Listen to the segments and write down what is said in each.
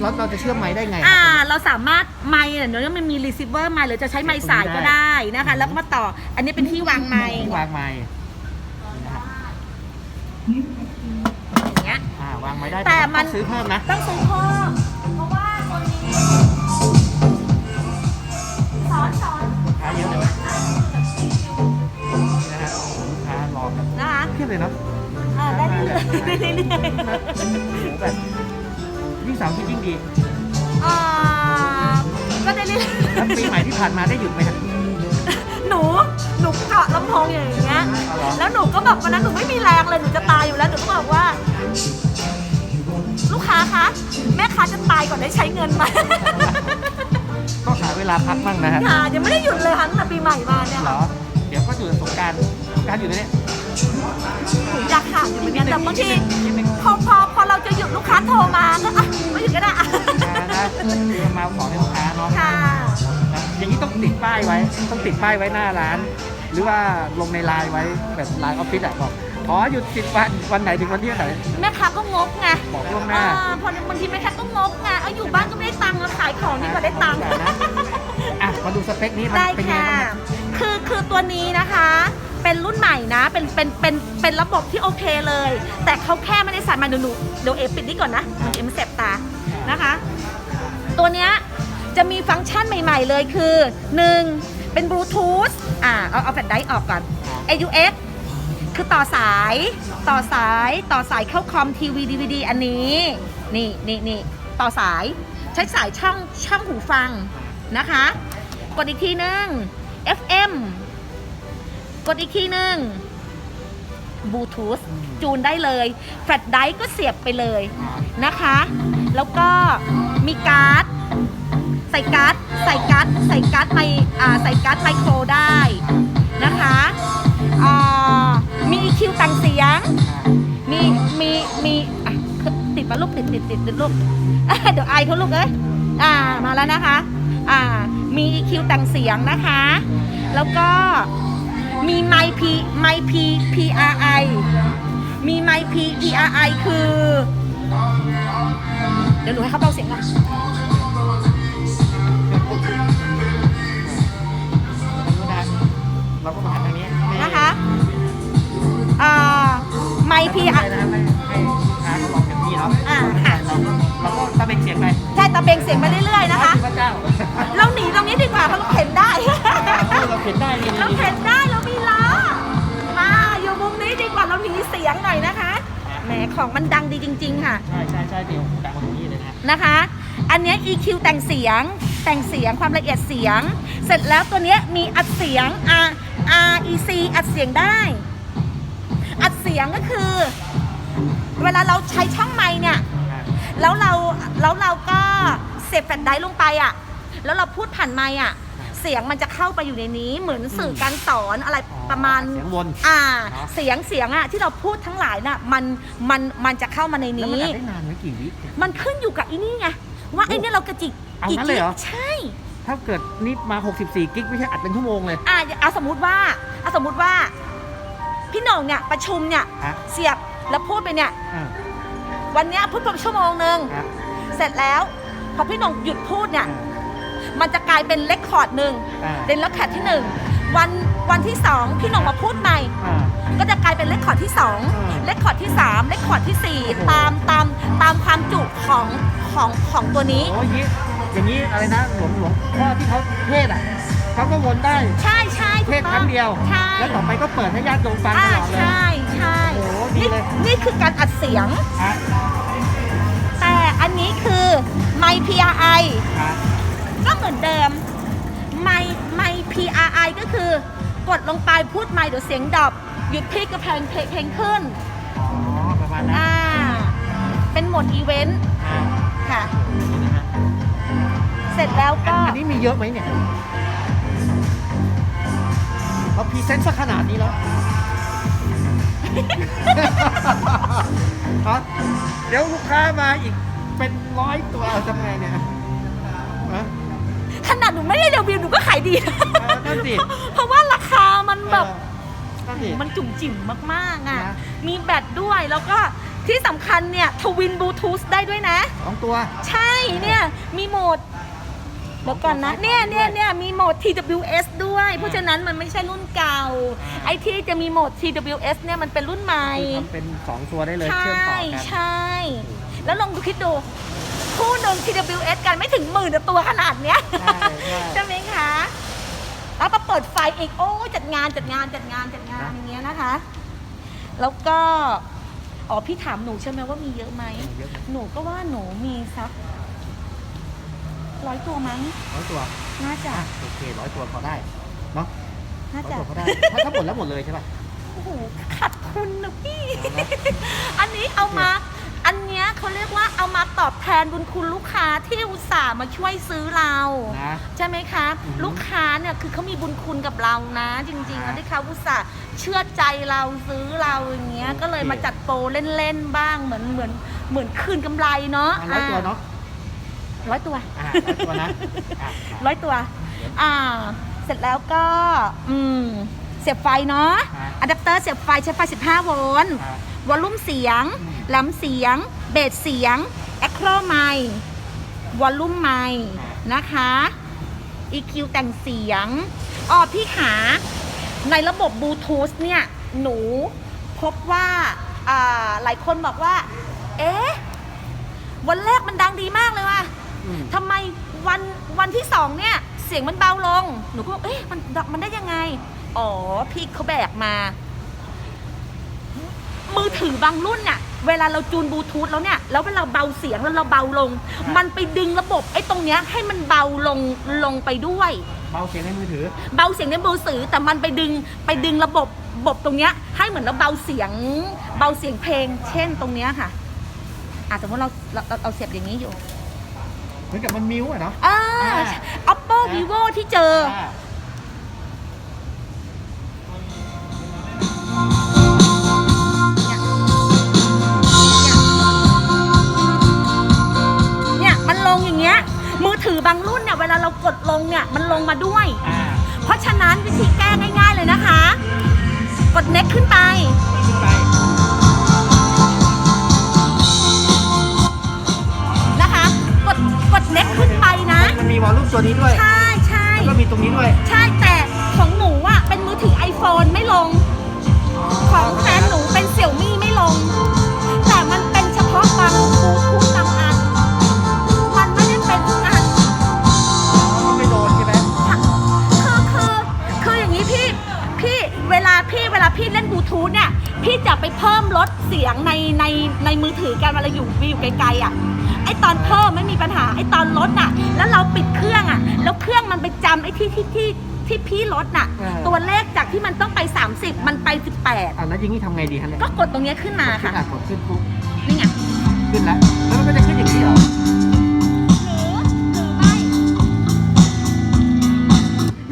เราเราจะเชื่อมไม้ได้ไงอ่า เราสามารถไมค์เนี่ยเดี๋ยวมันมีรีเซิเวอร์ไมค์หรือจะใช้ไมค์สายก็ได้นะคะ แล้วก็มาต่อ อันนี้เป็นที่วางไมค์ที่วางไม้นะฮะอย่างเงี้ยอ่าวางไม้ได้แต่มันต้องซื้อเพิ่มนะต้องซื้อเพิ่มเพราะว่าตัวนี้สอนสอนลูกค้าเยอะเลยนะนี่นะฮะลูกค้ารอกันนะคะเพียบเลยเนาะอ่าได้เรื่อยๆได้เรื่อยโอ้โหแบบยิ่ง เสาร์อาที่ยิ่งดีๆอ่าก็ได้เรื่อยแล้วปีใหม่ที่ผ่านมาได้หยุดไหมครับ ๆหนู หนูเกาะลำโพงอย่างเงี้ย เอาเหรอ แล้วหนูก็แบบวันนั้นหนูไม่มีแรงเลย หนูจะตายอยู่แล้ว หนูก็บอกว่า ลูกค้าคะ แม่ค้าจะตายก่อนได้ใช้เงินไหม ก็หาเวลาพักบ้างนะฮะค่ะยังไม่ได้หยุดเลยค่ะตั้งแต่ปีใหม่มาเนี่ยเหรอ เดี๋ยวก็อยู่สงกรารสงกรารอยู่ไหนเนี่ยหนู อยากห่างอยู่เหมือนกันแต่บางทีนิดนึงพอพอพอเราจะหยุดลูกค้าโทรมาก็อะไม่หยุดก็ได้อะนะนะคือมาเอาของให้ลูกค้าเนาะค่ะนะอย่างนี้ต้องติดป้ายไว้ ต้องติดป้ายไว้หน้าร้าน หรือว่าลงในไลน์ไว้แบบไลน์ออฟฟิศอะบอกขอหยุดสิบวันวันไหนถึงวันที่ไหนแม่ค้าก็งกไงบอกล่วงหน้าอ่าพอบางทีแม่ค้าก็งกไงเอาอยู่บ้านก็ไม่ได้ตังค์มาขายของนี่ก็ได้ตังค์นะอะมาดูสเปคนี้มันได้เป็นยังค่ะไงบ้างเนี่ยคือคือตัวนี้นะคะ เป็นรุ่นใหม่นะ เป็น เป็น เป็น เป็นระบบที่โอเคเลย แต่เขาแค่ไม่ได้ใส่มาเดี๋ยวหนูเดี๋ยวเอปิดนี่ก่อนนะมันเอ็มนแสบตา นะคะ ตัวเนี้ยจะมีฟังก์ชันใหม่ ๆ เลยคือ 1. เป็นบลูทูธ อ่า เอาเอาแฟลชไดรฟ์ออกก่อน AUX คือต่อสาย ต่อสาย ต่อสายเข้าคอมทีวีดีวดีอันนี้ นี่นี่นี่ต่อสาย ใช้สายช่องช่องหูฟังนะคะ กดอีกทีหนึง FM กดอีกทีหนึงบลูทูธจูนได้เลยแฟลชไดรฟ์ก็เสียบไปเลยนะคะ แล้วก็มีการ์ดใส่การ์ดใส่การ์ดใส่การ์ดไมอ่าใส่การ์ดไมโครได้นะคะอ่ามี EQ ต่างเสียง มีมีมีอะติดมาลูกติดติดติดติดลูกเดี๋ยวไอายเขาลูกเอ้ยอ่ามาแล้วนะคะอ่ามี EQ ต่างเสียงนะคะ แล้วก็ มีไมค์ P ไมค์ P PRI มีไมค์ P PRI คือ เดี๋ยวหนูให้เขาเบาเสียงก่อนเราก็มาหันทางนี้ให้นะคะอ่าไมค์พี่ PRI นะให้ให้ลูกค้าเขาลองเต็มที่เนาะอ่าค่ะเราก็เราก็ตะเบงเสียงไปใช่ตะเบงเสียงไปเรื่อยๆนะคะพระเจ้าเราหนีตรงนี้ดีกว่าเพราะเราเข็นได้เราเข็นได้นี่เรานี่เข็นได้เรามีล้อมาอยู่ มุมนี้ดีกว่าเราหนีเสียงหน่อยนะคะแหมของมันดังดีจริง ๆ ค่ะ ใช่ใช่ใช่เดี๋ยวดังกว่าตรงนี้เลยนะนะคะ อันเนี้ย EQ แต่งเสียงแต่งเสียงความละเอียดเสียง เสร็จแล้วตัวเนี้ยมีอัดเสียง R REC อัดเสียงได้ อัดเสียงก็คือ เวลาเราใช้ช่องไมค์เนี่ยแล้วเราแล้วเราก็เสียบแฟลชไดรฟ์ลงไปอะ แล้วเราพูดผ่านไมค์อะ เสียงมันจะเข้าไปอยู่ในนี้เหมือนสื่อการสอนอะไรประมาณเสียงวนอ่าเนอะเสียงเสียงอะที่เราพูดทั้งหลายน่ะมันมันมันจะเข้ามาในแล้วมันนี้อัดได้นานไหมกี่วิมันขึ้นอยู่กับไอ้นี่ไงว่าไอ้เนี่ยเรากระจิกเอากี่งั้นเลยเหรอใช่ถ้าเกิดนี่มา 64 กิกไม่ใช่อัดเป็นชั่วโมงเลยอะเอาสมมติว่าเอาสมมติว่าพี่หน่งเนี่ยประชุมเนี่ยฮะเสียบแล้วพูดไปเนี่ยอ่าวันเนี้ยพูดประมาณชั่วโมงหนึ่งฮะเสร็จแล้วพอพี่หน่งหยุดพูดเนี่ย มันจะกลายเป็นเลคคอร์ดหนึ่งอ่า เป็นเลคคอร์ดที่หนึ่งวันวันที่สองพี่หน่งมาพูดใหม่ อ่า ก็จะกลายเป็นเลคคอร์ดที่สองอืมเลคคอร์ดที่สามเลคคอร์ดที่สี่โอ้โห ตามตามตามความจุของของของตัวนี้ โอ้ยอย่างนี้อย่างนี้อะไรนะหลวงหลวงพ่อที่เขาเทศอะเขาก็วนได้ใช่ใช่เทถูศกคต้อรั้งงเดียว ใช่แล้วต่อไปก็เปิดให้ญาติโยมฟังตอ่าลอดเลย ใช่ใช่โอ้โหดีนี่เลย นี่คือการอัดเสียง ฮะแต่อันนี้คือไมค์ PRI ฮะ ก็เหมือนเดิมไมค์ไมค์ PRI ก็คือกดลงไปพูดไมค์เดี๋ยวเสียงดรอปหยุดพี่ก็เพลงเพลงเพลงขึ้นอ๋อประมาณนั้นอ่าเป็นโหมดอีเวนต์ฮะค่ะนี่นะฮะเสร็จแล้วก็ อันนี้มีเยอะไหมเนี่ยเขาพรีเซนต์สักขนาดนี้แล้วครับเดี๋ยวลูกค้ามาอีกเป็นร้อยตัวทำไงเนี่ยฮะ ขนาดหนูไม่ได้รีวิวหนูก็ขายดีนะเออนั่นสิ เพราะว่าราคามันแบบเออนั่นสิ มันจุ่มจิ๋มมากๆอะ นะ มีแบตด้วยแล้วก็ที่สำคัญเนี่ยทวินบลูทูธได้ด้วยนะ สองตัว ใช่เนี่ย มีโหมดเดี๋ยวก่อนนะ เนี่ยเนี่ยเนี่ยมีโหมด TWS ด้วย เพราะฉะนั้นมันไม่ใช่รุ่นเก่า ไอ้ที่จะมีโหมด TWS เนี่ยมันเป็นรุ่นใหม่ คือทำเป็นสองตัวได้เลยใช่เชื่อมต่อกัน ใช่ แล้วลองดูคิดดู คู่หนึ่ง TWS กันไม่ถึงหมื่นตัวขนาดเนี้ยใช่ใช่ ใช่ไหมคะแล้วมาเปิดไฟอีกโอ้จัดงานจัดงานจัดงานจัดงานนะอย่างเงี้ยนะคะ แล้วก็อ๋อพี่ถามหนูใช่ไหมว่ามีเยอะไหมเยอะไหม หนูก็ว่าหนูมีสักร้อยตัวมั้งร้อยตัว น่าจะอะโอเคร้อยตัวพอได้เนาะน่าร้อยจะ ตัวพอได้ถ้าถ้าหมดแล้วหมดเลยใช่ป่ะ โอ้โหขาดทุนนะพี่เอาละอันนี้เอามา อันเนี้ยเขาเรียกว่าเอามาตอบแทนบุญคุณลูกค้าที่อุตส่าห์มาช่วยซื้อเรา นะ ใช่ไหมคะ อือฮึลูกค้าเนี่ยคือเขามีบุญคุณกับเรานะ จริงๆครัแล้วบที่เขาอุตส่าห์เชื่อใจเราซื้อเราอย่างเงี้ย โอเค ก็เลยมาจัดโปรเล่นๆบ้างเหมือนเหมือนเหมือนคืนกำไรเนาะอะร้อยตัวเนาะร้อยตัว อ่าร้อยตัวนะอะร้อยตัว อ่า เสร็จแล้วก็ อืม เสียบไฟเนาะอะอะแดปเตอร์เสียบไฟใช้ไฟ 15 โวลต์ อะวอลลุ่มเสียง อืมแหลมเสียง เบสเสียง แอคโครไมค์วอลลุ่มไมค์นะคะ EQ แต่งเสียงอ๋อพี่ขาในระบบบลูทูธเนี่ย หนูพบว่าอ่าหลายคนบอกว่า เอ๊ะ วันแรกมันดังดีมากเลยว่ะอืมทำไมวันวันที่สองเนี่ย เสียงมันเบาลง หนูก็บอกเอ๊ะมันดับมันได้ยังไง อ๋อ พี่เขาแบกมา มือถือบางรุ่นน่ะ เวลาเราจูนบลูทูธแล้วเนี่ยแล้วเวลาเบาเสียงแล้วเราเบาลง มันไปดึงระบบไอ้ตรงเนี้ยให้มันเบาลงลงไปด้วย เบาเสียงในมือถือ เบาเสียงในมือถือแต่มันไปดึงไปดึงระบบระบบตรงเนี้ยให้เหมือนเราเบาเสียง เบาเสียงเพลง เช่นตรงเนี้ยค่ะอาสมมติเราเราเราเราเสียบอย่างนี้อยู่ เหมือนกับมันมิ้วอะเนาะอ่าอ่า oppo vivo ที่เจออ่า อถือบางรุ่นเนี่ยเวลาเรากดลงเนี่ยมันลงมาด้วยอ่าเพราะฉะนั้นวิธีแก้ง่ายๆเลยนะคะ กดเน็กขึ้นไปขึ้นไป นะคะ กดกดเน็กขึ้นไปนะ มันมีวอลลุ่มตัวนี้ด้วย ใช่ใช่แล้วก็มีตรงนี้ด้วย ใช่แต่ของหนูอะเป็นมือถือ iPhone ไม่ลง ของแฟนหนูเป็นเสี่ยวมี่ไม่ลง แต่มันเป็นเฉพาะบางบลูทูธบาง ลาพี่เวลาพี่เล่นบลูทูธเนี่ย พี่จะไปเพิ่มลดเสียงในในในมือถือกันเวลาอยู่อยู่ไกลๆอะ ไอตอนเพิ่มไม่มีปัญหา ไอตอนลดอะ แล้วเราปิดเครื่องอะ แล้วเครื่องมันไปจำไอที่ที่ที่ที่พี่ลดน่ะตัวเลขจากที่มันต้องไป 30 มันไป18อ่าแล้วอยังนี้ทำไงดีฮะเนี่ยก็กดตรงเนี้ยขึ้นมาขึ้นค่ะ อะกดขึ้นปุ๊บนี่ไง ขึ้นแล้วแล้วมันก็จะขึ้นอย่างนี้เหรอ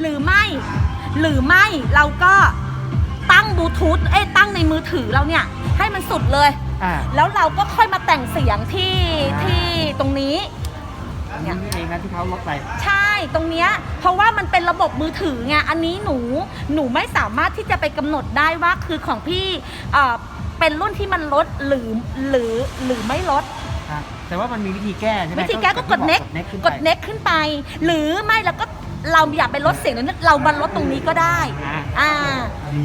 หรือหรือไม่ หรือไม่ เราก็ตั้ง บลูทูธเอ้ยตั้งในมือถือเราเนี่ย ให้มันสุดเลย อ่า แล้วเราก็ค่อยมาแต่งเสียงที่อ่า ที่ตรงนี้ อันนี้นี่เองนะที่เขาลดไป ใช่ตรงเนี้ยเพราะว่ามันเป็นระบบมือถือไงอันนี้หนูหนูไม่สามารถที่จะไปกำหนดได้ว่าคือของพี่เอ่อเป็นรุ่นที่มันลดหรือหรือหรือไม่ลด ครับแต่ว่ามันมีวิธีแก้ใช่ไหมวิธีแก้ก็กดเน็กขึ้นกไปดเน็กขึ้นไป หรือไม่เราก็ เราอยากไปลดเสียงนั้นเรามาลดตรงนี้ก็ได้อ่าอ่า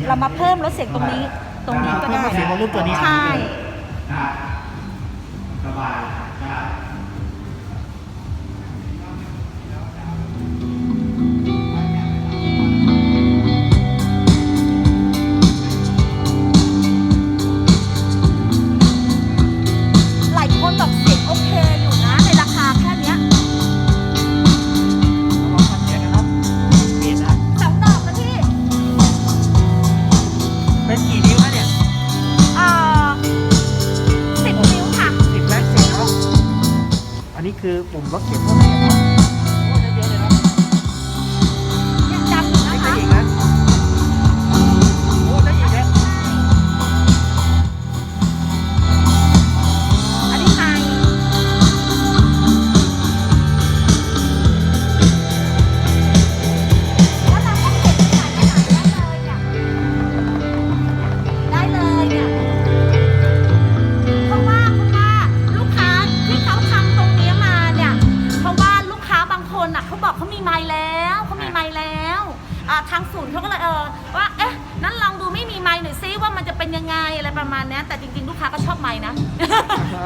เรามาเพิ่มลดเสียงตรงนี้ ตรงนี้ก็ได้เพิ่มเสียงวอลลุ่มตัวนี้ใช่ คือปุ่ม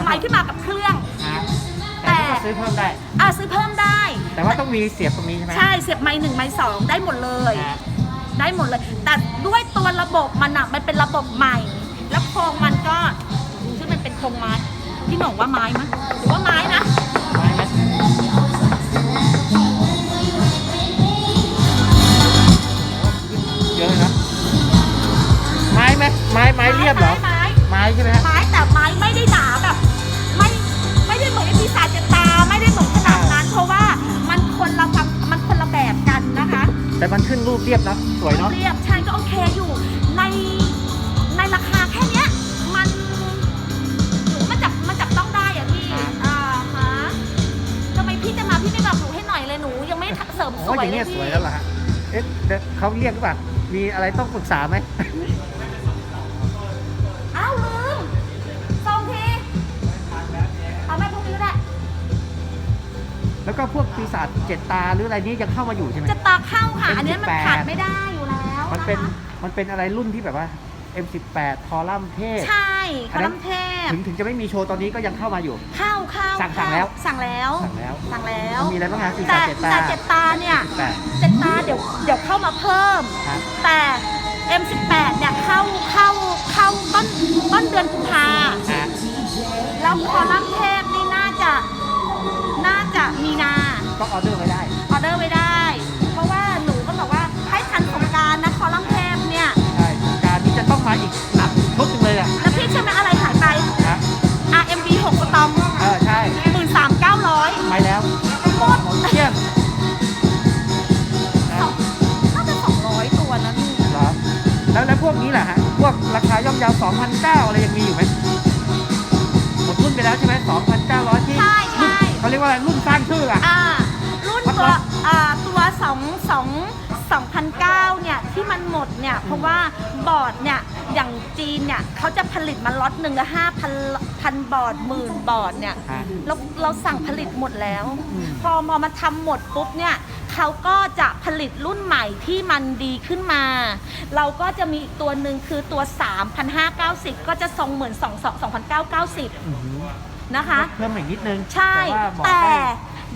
ไมล์ที่มากับเครื่องฮะแต่นี่ก็ซื้อเพิ่มได้ อ่าซื้อเพิ่มได้ แต่ว่าต้องมีเสียบตรงนี้ใช่ไหมใช่เสียบไมล์หนึ่งไมล์สองได้หมดเลยฮะได้หมดเลย แต่ด้วยตัวระบบมันอะมันเป็นระบบใหม่ แล้วโครงมันก็ชื่อมันเป็นโครงไม้พี่หน่งว่าไม้มั้ยหรือว่าไม้นะไม้ไหมเยอะนะไม้ไหมไม้ไม้เรียบเหรอไม้ไม้ใช่ไหมฮะ ไม้แต่ไม้ไม่ มันขึ้นรูปเรียบนะสวยเนาะเรียบใช่ก็โอเคอยู่ ในในราคาแค่เนี้ย มันหนูมันจับมันจับต้องได้อะพี่อ่าฮะทำไมพี่จะมาพี่ไม่บอกหนูให้หน่อยเลยหนู ยังไม่เสริมสโอ้ยวอยย่างเลเงี้ยยสพี่วยแล้วล่ะฮะเอ๊ะเดี๋ยวเขาเรียกหรือเปล่ามีอะไรต้องปรึกษาไหม ก็พวกปีศาจเจ็ดตาหรืออะไรนี้ยังเข้ามาอยู่ใช่ไหม จะตาเข้าค่ะ อันนี้มัน M18 ขาดไม่ได้อยู่แล้วมันเป็นนะคะมันเป็นอะไรรุ่นที่แบบว่า M18 คอลัมน์เทพ ใช่อัคานนั้รันมเทพ ถึงถึงจะไม่มีโชว์ตอนนี้ก็ยังเข้ามาอยู่ เข้าเข้าสั่งสั่งแล้ว สั่งแล้ว สั่งแล้ว สั่งแล้ว มีอะไรบ้างฮะปีแต่ศาจเจ็ดตาแต่เจ็ดตาเนี่ยแปดเจ็ดตาเดี๋ยวเดี๋ยวเข้ามาเพิ่มฮะแต่ แล้วแล้วพวกนี้แหละฮะ พวกราคาย่อมเยาว2,900อะไรยังมีอยู่ไหมหมดรุ่นไปแล้วใช่ไหม2,900ที่ใช่ใช่เขาเรียกว่าอะไรรุ่นสร้างชื่ออะอ่ารุ่นวัดตัวละอ่าตัวสองสอง สองพันเก้าเนี่ยที่มันหมดเนี่ยเพราะว่าบอร์ดเนี่ยอย่างจีนเนี่ยเขาจะผลิตมาล็อตหนึ่งละห้าพันพันบอร์ดหมื่นบอร์ดเนี่ยฮะ เราเราสั่งผลิตหมดแล้วอืมพอมามาทำหมดปุ๊บเนี่ยเขาก็จะผลิตรุ่นใหม่ที่มันดีขึ้นมา เราก็จะมีอีกตัวหนึ่งคือตัว 3,590 ก็จะทรงเหมือน2 2,990อื้อหือนะคะ เพิ่มอีกนิดนึงใช่ว่าบอกแต่ได้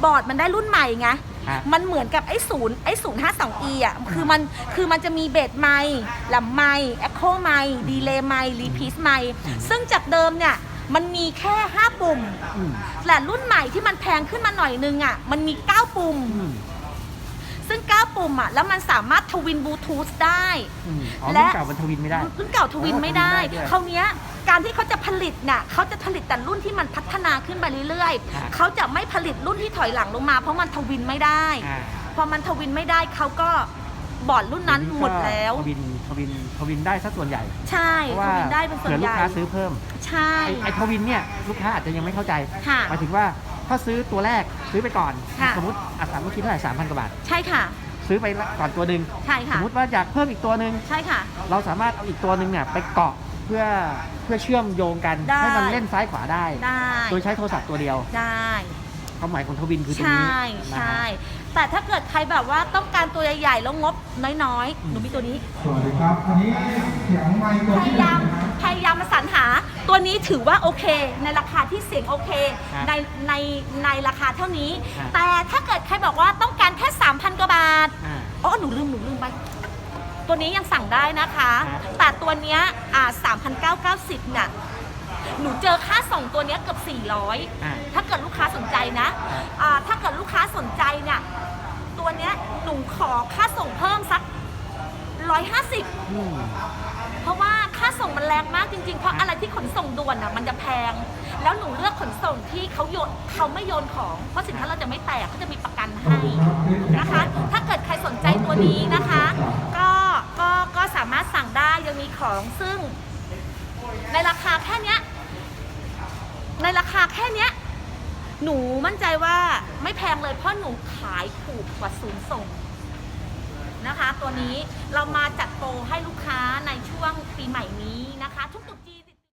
บอร์ดมันได้รุ่นใหม่ไง ฮะ มันเหมือนกับไอ้ศูนย์ไอ้ศูนย์ห้าสองอีอะ คือมันคือมันจะมีเบสไมค์ลำไมค์แอคโคไมค์ดีเลย์ไมค์รีพีสไมค์ซึ่งจากเดิมเนี่ย มันมีแค่ 5 ปุ่ม อืมแต่รุ่นใหม่ที่มันแพงขึ้นมาหน่อยนึงอะ มันมี 9 ปุ่ม อืมซึ่ง 9 ปุ่มอะ แล้วมันสามารถทวินบลูทูธได้ อืมอ๋อและรุ่นเก่ามันทวินไม่ได้ รุ่นเก่าทวินไม่ได้ อ๋อทวินไม่ได้ด้วย คราวเนี้ย การที่เขาจะผลิตน่ะเขาจะผลิตแต่รุ่นที่มันพัฒนาขึ้นไปเรื่อยครับ ๆเขาจะไม่ผลิตรุ่นที่ถอยหลังลงมา เพราะมันทวินไม่ได้ อ่าพอมันทวินไม่ได้เขาก็บอร์ดรุ่นนั้นหมดแล้ว ทวินทวินทวินได้สัส่วนใหญ่ใช่เพราะทว่าวินได้เป็นส่วนเผื่อใหลูกญ่ค้าซื้อเพิ่มใช่ ไอ้ไอ้ทวินเนี่ยลูกค้าอาจจะยังไม่เข้าใจค่ะหมายถึงว่าถ้าซื้อตัวแรกซื้อไปก่อน ค่ะ สมมติอัตราเมื่อกี้เท่าไหร่สามพันกว่าบาท ใช่ค่ะ ซื้อไปก่อนตัวหนึ่งใช่สค่ะ มมติว่าอยากเพิ่มอีกตัวหนึ่งใช่ค่ะ เราสามารถเอาอีกตัวหนึ่งเนี่ยไปเกาะ เพื่อเพื่อเชื่อมโยงกันได้ ให้มันเล่นซ้ายขวาได้ ได้โดยใช้โทรศัพท์ตัวเดียวได้ความหมายของทวินคือตรงใช่นี้นะใช่ฮะแต่ถ้าเกิดใครแบบว่าต้องการตัวใหญ่ๆแล้วงบน้อยๆหนูมีตัวนี้ สวัสดีครับ อันนี้เสียงไมค์ตัวพที่ยาหนึ่ยางมนะครับ พยายามมาสรรหาตัวนี้ถือว่าโอเค ในราคาที่เสียงโอเค ครับในในในราคาเท่านี้ ครับ แต่ถ้าเกิดใครบอกว่าต้องการแค่ 3,000 กว่าบาทอ่า อ๋อหนูลืมหนูลืมไป ตัวนี้ยังสั่งได้นะคะครับแต่ตัวเนี้ยอ่า3,990น่ะหนูเจอค่าส่งตัวเนี้ยเกือบ400อ่าถ้าเกิดลูกค้าสนใจนะอ่าถ้าเกิดลูกค้าสนใจเนี่ยตัวเนี้ยหนูขอค่าส่งเพิ่มสัก 150 อืม เพราะว่าค่าส่งมันแรงมากจริงๆ เพราะอะไรที่ขนส่งด่วนอะมันจะแพง แล้วหนูเลือกขนส่งที่เขาโยนเขาไม่โยนของ เพราะสินค้าเราจะไม่แตกเขาจะมีประกันให้นะคะ ถ้าเกิดใครสนใจตัวนี้นะคะ ก็ก็ ก็สามารถสั่งได้ยังมีของซึ่ง ในราคาแค่เนี้ย ในราคาแค่เนี้ย หนูมั่นใจว่าไม่แพงเลยเพราะหนูขายถูกกว่าศูนย์ส่งนะคะ ตัวนี้เรามาจัดโปรให้ลูกค้าในช่วงปีใหม่นี้นะคะ ทุกตุกจีน